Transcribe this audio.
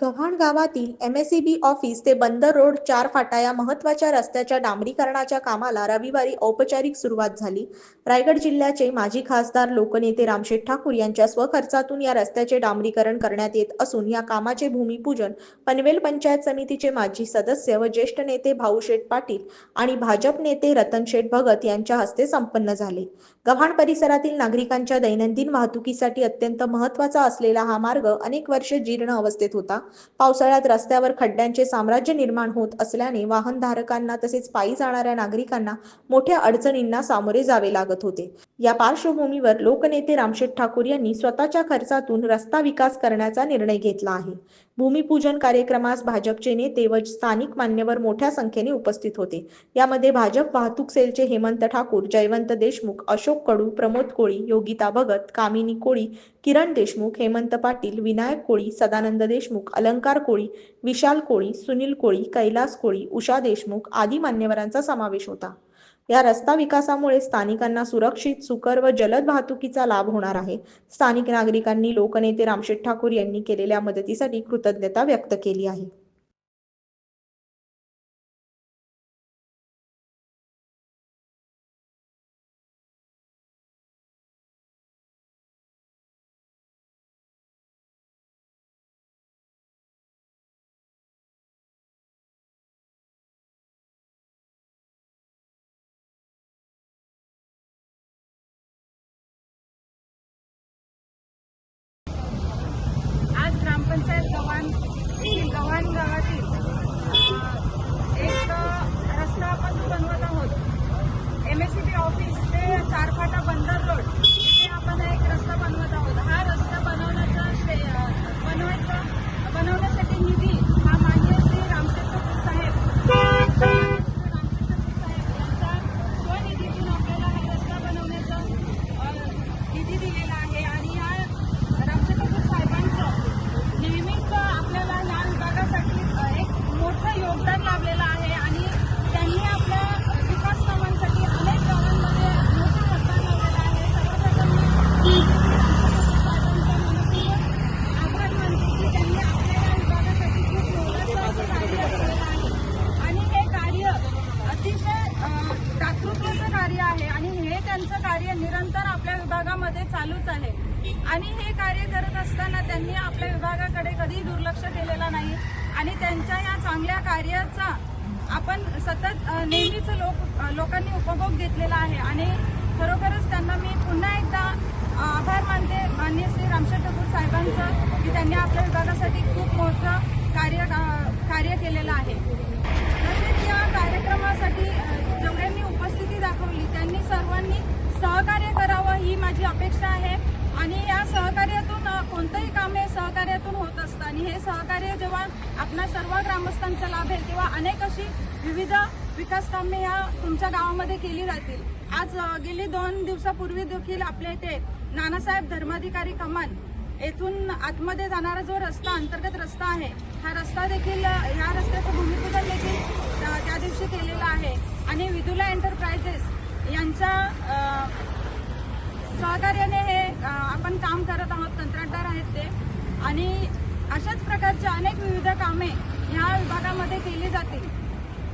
गव्हाण गावातील MSEB office ते बंदर रोड चार फाटा या महत्त्वाच्या रस्त्याच्या डांबरीकरणाच्या कामाला रविवारी औपचारिक सुरुवात झाली. रायगड जिल्ह्याचे माजी खासदार लोकनेते रामशेठ ठाकूर यांच्या स्वखर्चातून या रस्त्याचे डांबरीकरण करण्यात येत असून या कामाचे भूमिपूजन पनवेल पंचायत समितीचे माजी सदस्य व ज्येष्ठ नेते भाऊशेठ पाटील आणि भाजप नेते रतनशेठ भगत यांच्या हस्ते संपन्न झाले. गव्हाण परिसरातील नागरिकांच्या दैनंदिन वाहतुकीसाठी अत्यंत महत्त्वाचा असलेला हा मार्ग अनेक वर्षे जीर्ण अवस्थेत होता. पावसाळ्यात रस्त्यावर खड्ड्यांचे साम्राज्य निर्माण होत असल्याने वाहनधारकांना तसेच पायी जाणाऱ्या नागरिकांना मोठ्या अडचणींना सामोरे जावे लागत होते. या पार्श्वभूमीवर लोकनेते रामशेठ ठाकूर यांनी स्वतःच्या खर्चातून रस्ता विकास करण्याचा निर्णय घेतला आहे. भूमिपूजन कार्यक्रमास भाजपचे नेते व स्थानिक मान्यवर मोठ्या संख्येने उपस्थित होते. यामध्ये भाजप वाहतूक सेलचे हेमंत ठाकूर जयवंत देशमुख अशोक कडू प्रमोद कोळी योगिता भगत कामिनी कोळी किरण देशमुख हेमंत पाटील विनायक कोळी सदानंद देशमुख अलंकार कोळी विशाल कोळी सुनील कोळी कैलास कोळी उषा देशमुख आदी मान्यवरांचा समावेश होता. या रस्ता विकासामुळे स्थानिकांना सुरक्षित सुकर व जलद वाहतुकीचा लाभ होणार आहे. स्थानिक नागरिकांनी लोकनेते रामशेठ ठाकूर यांनी केलेल्या मदतीसाठी कृतज्ञता व्यक्त केली आहे आज ग्रामपंचायत गव्हाण येथील गव्हाण गावातील अ, एक अ, रस्ता आपण बनवत आहोत M S C B office ते चारफाटा बंदर रोड इथे आपण एक रस्ता बनवत आहोत हा रस्ता बनवण्याचा श्रेय अ, बनवायचा बनवण्यासाठी निधी हा मान्य श्री रामचंद्र कपूर साहेब रामचंद्र कपूर साहेब यांच्या स्वनिधीतून आपल्याला हा रस्ता बनवण्याचा अ, निधी दिलेला आहे आणि या रामचंद्र कपूर साहेबांचं नेहमीच आपल्याला या विभागासाठी अ, एक मोठं योगदान लाभलेलं आहे आणि त्यांनी आपल्या अ, विकास कामांसाठी अनेक गावांमध्ये मोठं हातभार लावलेला आहे सर्वप्रथम मी साहेबांचा मनपूर्वक आभार मानते की त्यांनी आपल्या या विभागासाठी खूप मोलाचं असं कार्य केलेलं आहे आणि हे कार्य अतिशय अ, दातृत्वाचं कार्य आहे यांचं कार्य निरंतर आपल्या विभागामध्ये चालूच आहे. आणि हे कार्य करत असताना त्यांनी आपल्या विभागाकडे कधी दुर्लक्ष केलेलं नाही. आणि त्यांच्या या चांगल्या कार्याचा आपण सतत नेहमीच लोक लोकांनी उपभोग घेतलेला आहे. आणि खरोखरच त्यांना मी पुन्हा एकदा आभार मानते. माननीय श्री रामशेठ ठाकूर साहेबांचं की त्यांनी आपल्या विभागासाठी खूप मोठं कार्य कार्य केलेलं आहे. तसेच या कार्यक्रमासाठी अ, जेवढ्यांनी उपस्थिती दाखवली त्यांनी सर्वांनी सहकार्य करावं ही माझी अपेक्षा आहे. आणि या सहकार्यातून कोणतंही काम हे सहकार्यातून होत असतं आणि हे सहकार्य जेव्हा आपल्या सर्व ग्रामस्थांचा लाभ आहे तेव्हा अनेक अशी विविध विकास कामे ह्या तुमच्या गावामध्ये केली जातील. आज गेली दोन दिवसापूर्वी देखील आपल्या इथे नानासाहेब धर्माधिकारी कमान येथून आतमध्ये जाणारा जो रस्ता अंतर्गत रस्ता आहे हा रस्ता देखील ह्या रस्त्याचं भूमिपूजन देखील त्या दिवशी केलेलं आहे. आणि विदुला एंटरप्राइजेस यांच्या सहकार्याने हे आपण काम करत आहोत कंत्राटदार आहेत ते. आणि अशाच प्रकारचे अनेक विविध कामे ह्या विभागामध्ये केली जातील.